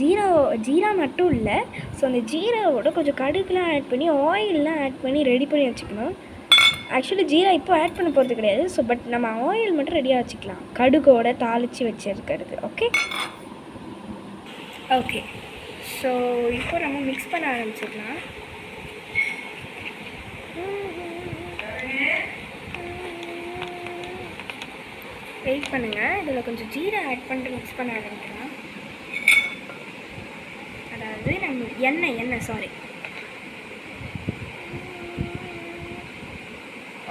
ஜீரா ஜீரா மட்டும் இல்லை. ஸோ அந்த ஜீராவோட கொஞ்சம் கடுகுலாம் ஆட் பண்ணி ஆயிலெலாம் ஆட் பண்ணி ரெடி பண்ணி வச்சுக்கணும். ஆக்சுவலி ஜீரா இப்போ ஆட் பண்ண போகிறது கிடையாது. ஸோ பட் நம்ம ஆயில் மட்டும் ரெடியாக வச்சுக்கலாம். கடுகோட தாளித்து வச்சிருக்கிறது. ஓகே ஓகே ஸோ இப்போ நம்ம மிக்ஸ் பண்ண ஆரம்பிச்சிடலாம். வெயிட் பண்ணுங்கள் இதில் கொஞ்சம் ஜீரா ஆட் பண்ணிட்டு மிக்ஸ் பண்ண ஆரம்பிக்கலாம். வந்து நம்ம எண்ணெய் எண்ணெய் சாரி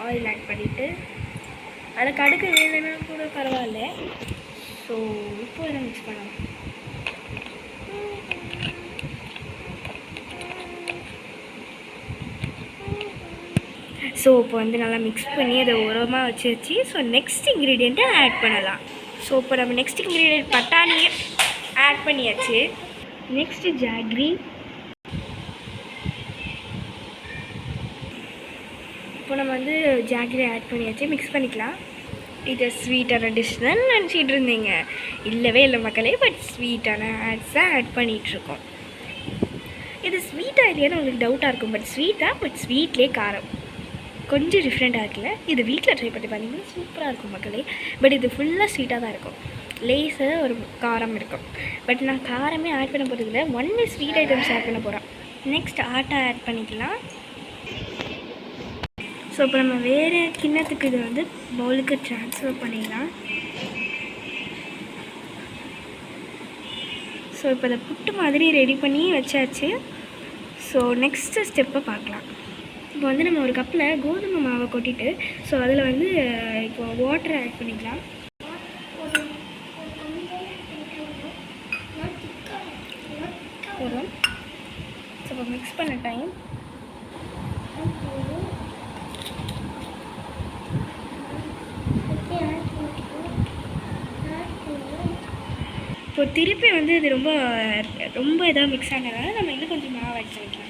ஆயில் ஆட் பண்ணிவிட்டு அதில் கடுகு வேணும்னா கூட பரவாயில்ல. ஸோ இப்போ இதை மிக்ஸ் பண்ணலாம்? ஸோ இப்போ வந்து நல்லா மிக்ஸ் பண்ணி அதை உரமாக வச்சு வச்சு ஸோ நெக்ஸ்ட் இன்க்ரீடியண்ட்டை ஆட் பண்ணலாம். ஸோ இப்போ நம்ம நெக்ஸ்ட் இன்க்ரீடியன்ட் பட்டாணியை ஆட் பண்ணியாச்சு. நெக்ஸ்ட்டு ஜாக்ரி இப்போ நம்ம வந்து ஜாக்ரி ஆட் பண்ணியாச்சு. மிக்ஸ் பண்ணிக்கலாம். இது ஸ்வீட்டான டிஷ் தான் நினச்சிட்டு இருந்தீங்க. இல்லவே இல்லை மக்களே பட் ஸ்வீட்டான ஆட்ஸை ஆட் பண்ணிகிட்ருக்கோம் இது ஸ்வீட்டாக இல்லையான்னு உங்களுக்கு டவுட்டாக இருக்கும் பட் ஸ்வீட்டாக பட் ஸ்வீட்லேயே காரம். கொஞ்சம் டிஃப்ரெண்ட்டாக இருக்குல்ல? இது வீட்டில் ட்ரை பண்ணி பார்த்தீங்கன்னா சூப்பராக இருக்கும் மக்களே. பட் இது ஃபுல்லாக ஸ்வீட்டாக தான் இருக்கும். லேஸாக ஒரு காரம் இருக்கும். பட் நான் காரமே ஆட் பண்ண போகிறதில்ல ஒன்லி ஸ்வீட் ஐட்டம்ஸ் ஆட் பண்ண போகிறேன் நெக்ஸ்ட் ஆட்டா ஆட் பண்ணிக்கலாம். ஸோ இப்போ நம்ம வேறு கிண்ணத்துக்கு இதை வந்து பவுலுக்கு ட்ரான்ஸ்ஃபர் பண்ணிக்கலாம் ஸோ இப்போ அதை புட்டு மாதிரி ரெடி பண்ணி வச்சாச்சு. ஸோ நெக்ஸ்ட்டு ஸ்டெப்பை பார்க்கலாம். இப்போ வந்து நம்ம ஒரு கப்பில் கோதுமை மாவை கொட்டிட்டு ஸோ அதில் வந்து இப்போ வாட்டர் ஆட் பண்ணிக்கலாம். போதும். ஸோ இப்போ மிக்ஸ் பண்ண டைம் இப்போ திருப்பி வந்து இது ரொம்ப ரொம்ப இதாக மிக்ஸ் ஆனதால நம்ம இன்னும் கொஞ்சம் மாவு ஆட் பண்ணிக்கலாம்.